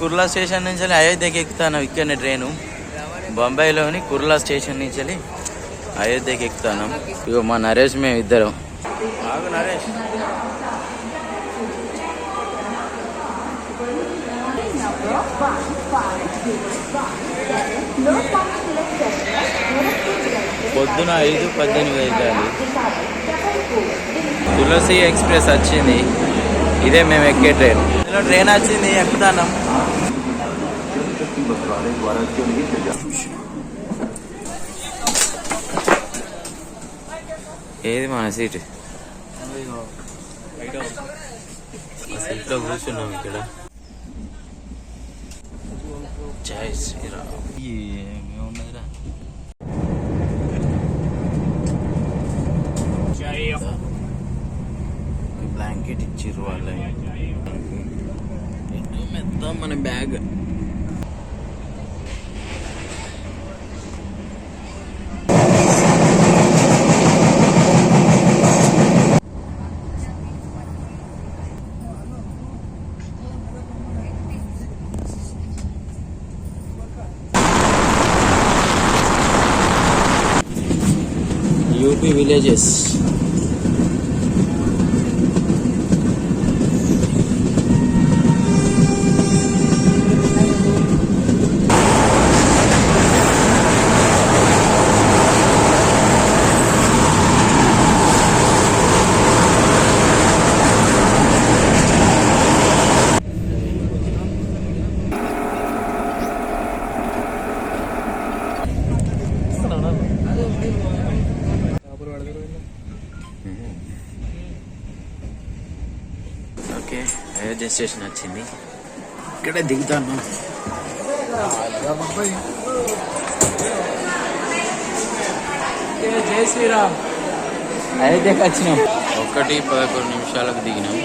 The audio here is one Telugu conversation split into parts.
కుర్లా స్టేషన్ నుంచి అయోధ్యకి ఎక్కుతాను ఇక్కడనే ట్రైను. బొంబాయిలోని కుర్లా స్టేషన్ నుంచి వెళ్ళి అయోధ్యకి ఎక్కుతాను. ఇగో మా నరేష్ మేము ఇద్దరం. ఆగు నరేష్. పొద్దున ఐదు పద్దెనిమిది అవుతుంది తులసి ఎక్స్ప్రెస్ వచ్చింది. ఇదే మేము ఎక్కే ట్రైన్. ఇందులో ట్రైన్ వచ్చింది ఎక్కుతాను ఏది మన సీట్ సీట్లో కూర్చున్నాం ఇక్కడ జై శ్రీరామ్ ఏమున్నదిరా బ్లాంకెట్ ఇచ్చిర్రు వాళ్ళ మెత్త మన bag. UP villages. Ayodhya station వచ్చింది. ఇక్కడే దిగుతాను. జై శ్రీరామ్ అయోధ్యకి వచ్చినాం ఒకటి పదకొండు నిమిషాలకు దిగినాం?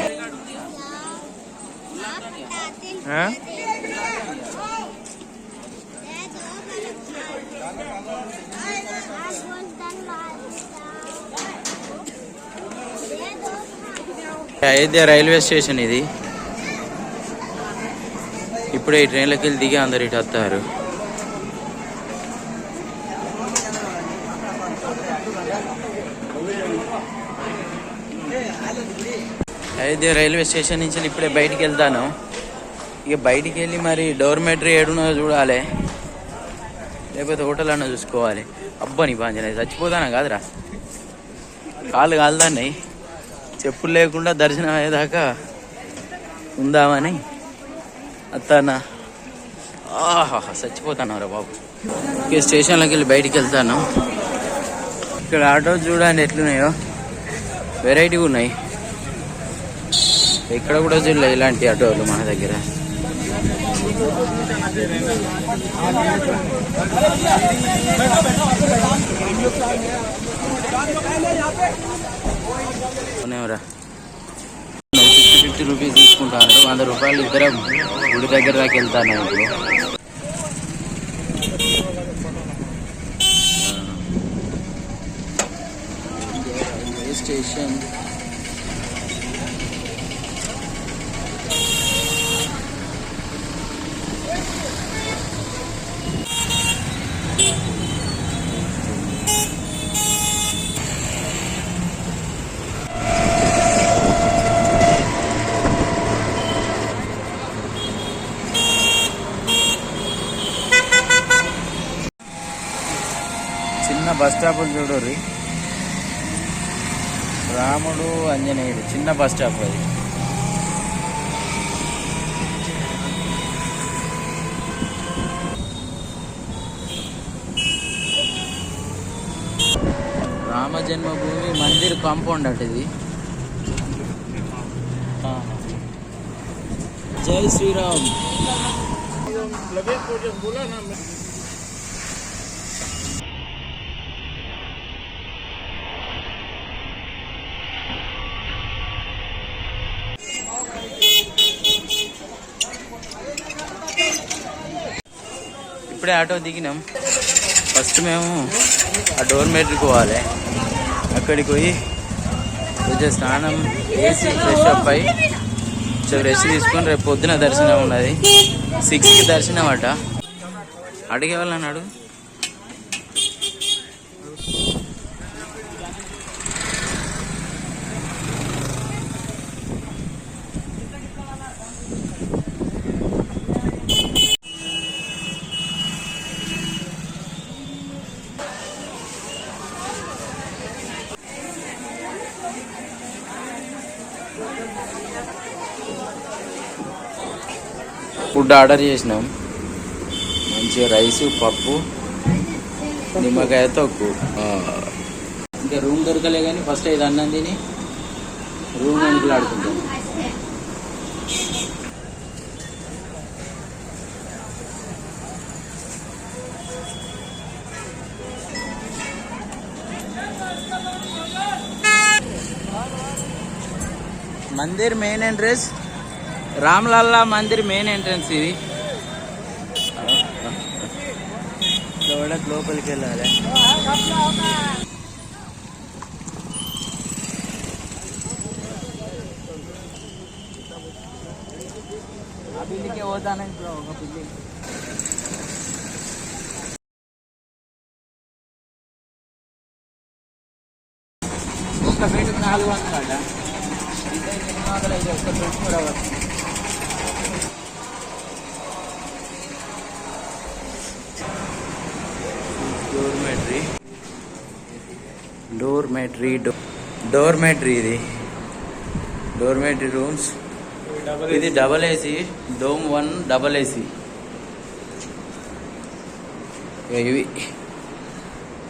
అయోధ్య రైల్వే స్టేషన్ ఇది. ఇప్పుడే ఈ ట్రైన్లోకి వెళ్ళి దిగి అందరు ఇటు వస్తారు. అయితే రైల్వే స్టేషన్ నుంచి ఇప్పుడే బయటికి వెళ్తాను. ఇక బయటికి వెళ్ళి మరి డోర్మెటరీ ఏడునో చూడాలి. లేకపోతే హోటల్ అన్న చూసుకోవాలి. అబ్బా నీ బాంజన చచ్చిపోతానా కాదురా? కాళ్ళు కాలుతాన్నాయి. చెప్పులు లేకుండా దర్శనం అయ్యేదాకా ఉందామని. అత్తానా? ఆహా చచ్చిపోతాను రా బాబు. ఇక స్టేషన్లోకి వెళ్ళి బయటికి వెళ్తాను. ఇక్కడ ఆటో చూడండి ఎట్లున్నాయో. వెరైటీగా ఉన్నాయి. ఎక్కడ కూడా చూడలేదు ఇలాంటి ఆటోలు మన దగ్గర. ఫిఫ్టీ ఫిఫ్టీ రూపీస్ తీసుకుంటాను వంద రూపాయలు ఇద్దరం. గుడి దగ్గర దాకా వెళ్తాను ఇప్పుడు. Railway station. చిన్న బస్ స్టాప్ చూడరు రాముడు ఆంజనేయుడు చిన్న బస్ స్టాప్ అది. రామ జన్మభూమి మందిర్ కాంపౌండ్ అట ఇది. జై శ్రీరామ్. ఇప్పుడే ఆటో దిగినాం. ఫస్ట్ మేము ఆ డోర్ మెట్రికి పోవాలి. అక్కడికి పోయి కొంచెం స్నానం చేసి ఫ్రెష్ అప్ అయి కొంచెం రెస్ట్ తీసుకొని రేపు పొద్దున దర్శనం ఉన్నది. సిక్స్కి దర్శనం అట అడిగే వాళ్ళని అడుగు. ఫుడ్ ఆర్డర్ చేసినాం. మంచిగా రైస్ పప్పు నిమ్మకాయ తొక్కు ఇంకా రూమ్ దొరకలే కానీ ఫస్ట్ ఇది అన్నం తిని రూమ్ వెనుకలు ఆడుకుంటాం mandir main entrance. Ramlalla mandir main entrance ఇది. లోపలికి వెళ్ళాలి. బిల్డింగ్కే పోతాను ఇప్పుడు ఒక బిల్డింగ్ ఒక్క బెడ్కి నాలుగు వందలు ఇంకా ఎనిమిది వందలు అయితే ఒక్క బెడ్ కూడా వస్తుంది డోర్మెట్రీ. డోర్మెట్రీ డోర్మెట్రీ ఇది. Dormitory rooms. ఇది double AC dorm one double AC. ఇవి.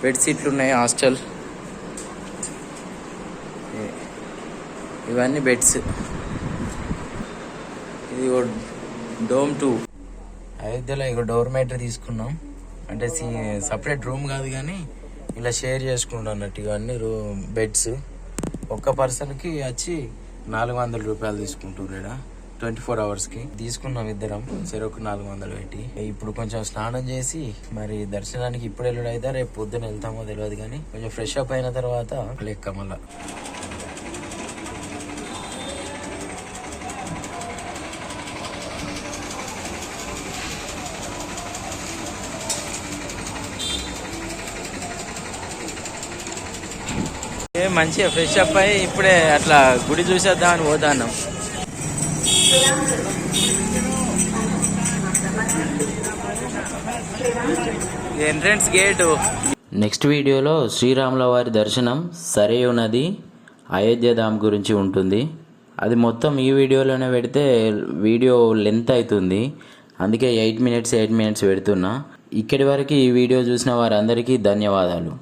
బెడ్ సీట్లు ఉన్నాయి హాస్టల్ ఇవన్నీ బెడ్స్. ఇది డోమ్ టూ. అయోధ్యలో ఇక డోర్మేటరీ తీసుకున్నాం. అంటే సపరేట్ రూమ్ కాదు కానీ ఇలా షేర్ చేసుకుంటాం అన్నట్టు ఇవన్నీ రూమ్ బెడ్స్ ఒక్క పర్సన్కి వచ్చి నాలుగు వందల రూపాయలు తీసుకుంటారు ఇక్కడ ట్వంటీ ఫోర్ అవర్స్కి తీసుకున్నాం ఇద్దరం. చెరకు నాలుగు వందలు పెట్టి. ఇప్పుడు కొంచెం స్నానం చేసి మరి దర్శనానికి ఇప్పుడు వెళ్ళడం అయితే రేపు పొద్దున వెళ్తామో తెలియదు కానీ కొంచెం ఫ్రెష్ అప్ అయిన తర్వాత లెక్క మళ్ళీ. మంచిగా ఫ్రెష్ అప్ అయ్యి ఇప్పుడే అట్లా గుడి చూసేద్దామని పోతాన్నాం ఎంట్రన్స్ గేటు నెక్స్ట్ వీడియోలో శ్రీరాముల వారి దర్శనం సరేయు నది అయోధ్య ధామ్ గురించి ఉంటుంది. అది మొత్తం ఈ వీడియోలోనే పెడితే వీడియో లెంత్ అవుతుంది. అందుకే ఎయిట్ మినిట్స్ ఎయిట్ మినిట్స్ పెడుతున్నా. ఇక్కడి వరకు ఈ వీడియో చూసిన వారందరికీ ధన్యవాదాలు.